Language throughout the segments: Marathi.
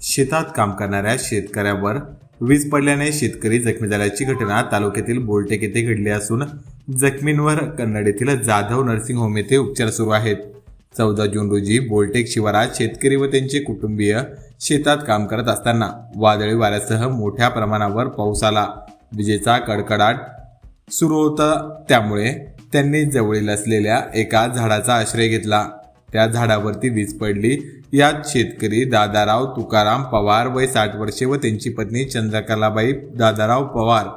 शेतात काम करणाऱ्या शेतकऱ्यावर वीज पडल्याने शेतकरी जखमी झाल्याची घटना तालुक्यातील बोलटेक येथे घडली असून जखमींवर कन्नड येथील जाधव नर्सिंग होम येथे उपचार सुरू आहेत. चौदा जून रोजी बोलटेक शिवारात शेतकरी व त्यांचे कुटुंबीय शेतात काम करत असताना वादळी वाऱ्यासह मोठ्या प्रमाणावर पाऊस आला. विजेचा कडकडाट सुरू होता त्यामुळे त्यांनी जवळील असलेल्या एका झाडाचा आश्रय घेतला. त्या झाडावरती वीज पडली. यात शेतकरी दादाराव तुकाराम पवार वय साठ वर्षे व त्यांची पत्नी चंद्रकलाबाई दादाराव पवार.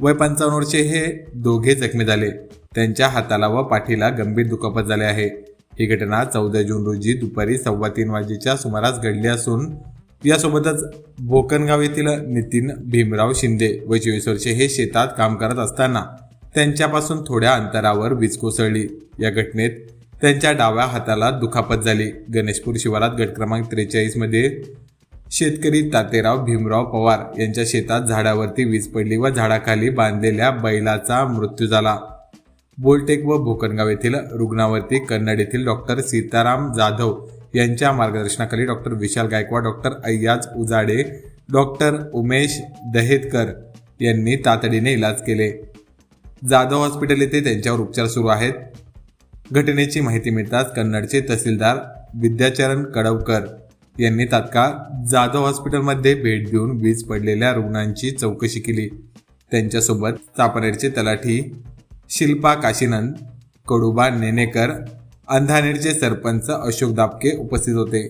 वय पंचावन्न वर्षे हे दोघे जखमी झाले. त्यांच्या हाताला व पाठीला गंभीर दुखापत झाले आहे. ही घटना चौदा जून रोजी दुपारी सव्वा तीन वाजेच्या सुमारास घडली असून यासोबतच भोकनगाव येथील नितीन भीमराव शिंदे व चोवीस वर्षे हे शेतात काम करत असताना त्यांच्यापासून थोड्या अंतरावर वीज कोसळली. या घटनेत त्यांच्या डाव्या हाताला दुखापत झाली. गणेशपूर शिवारात गट क्रमांक त्रेचाळीसमध्ये शेतकरी तातेराव भीमराव पवार यांच्या शेतात झाडावरती वीज पडली व झाडाखाली बांधलेल्या बैलाचा मृत्यू झाला. बोलटेक व भोकनगाव येथील रुग्णावरती कन्नड येथील डॉक्टर सीताराम जाधव यांच्या मार्गदर्शनाखाली doctor Vishal Gaikwad doctor Ayyaj Ujade doctor Umesh Dahetkar यांनी तातडीने इलाज केले. जाधव हॉस्पिटल येथे त्यांच्यावर उपचार सुरू आहेत. घटनेची माहिती मिळताच कन्नडचे तहसीलदार विद्याचरण कडवकर यांनी तात्काळ जाधव हॉस्पिटलमध्ये भेट देऊन वीज पडलेल्या रुग्णांची चौकशी केली. त्यांच्यासोबत चापनेरचे तलाठी शिल्पा काशीनंद कडुबा नेनेकर अंधानेरचे सरपंच अशोक दापके उपस्थित होते.